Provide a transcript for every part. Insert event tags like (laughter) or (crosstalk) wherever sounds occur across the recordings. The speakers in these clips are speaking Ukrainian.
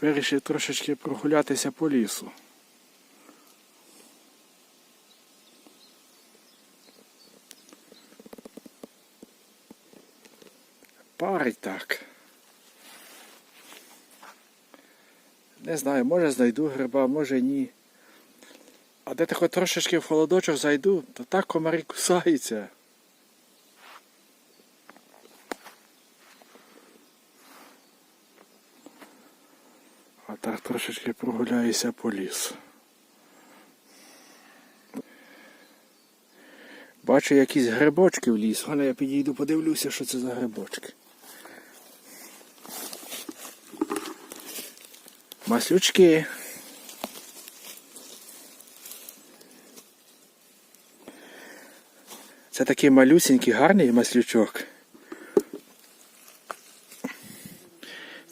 Вирішив трошечки прогулятися по лісу. Парить так. Не знаю, може знайду гриба, може ні. А де хоч трошечки в холодочок зайду, то так комарі кусаються. А так трошечки прогуляюся по лісу. Бачу якісь грибочки в ліс. Вона я підійду, подивлюся, що це за грибочки. Маслючки. Це такий малюсенький, гарний маслючок.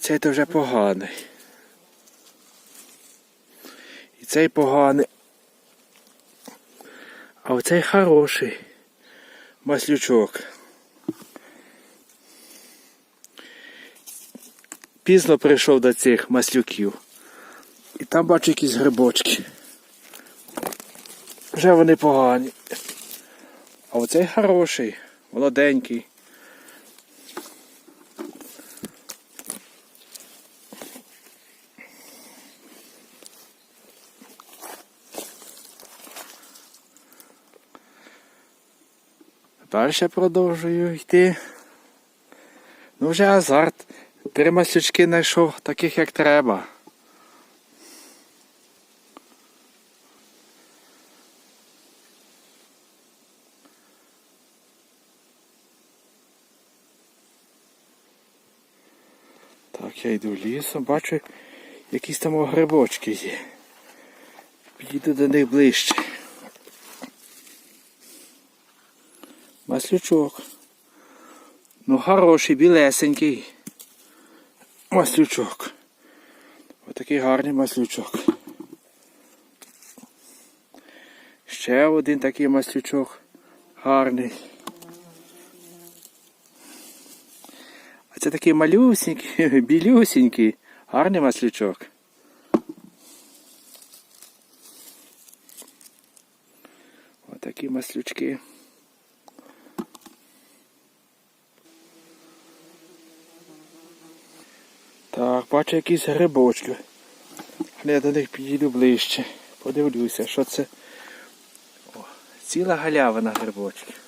Цей то вже поганий. Цей поганий. А оцей хороший маслючок. Пізно прийшов до цих маслюків. І там бачу якісь грибочки. Вже вони погані. А оцей хороший, молоденький. Далі продовжую йти. Ну вже азарт. Три маслючки знайшов таких як треба. Так, я йду лісом, бачу, якісь там грибочки є. Підійду до них ближче. Маслючок. Ну, хороший, білесенький. Маслючок. Отакий гарний маслючок. Ще один такий маслючок. Гарний. А це такий малюсенький, (laughs) білюсенький, гарний маслючок. Отакі маслючки. Так, бачу якісь грибочки. Я до них підійду ближче. Подивлюся, що це. О, ціла галявина грибочків.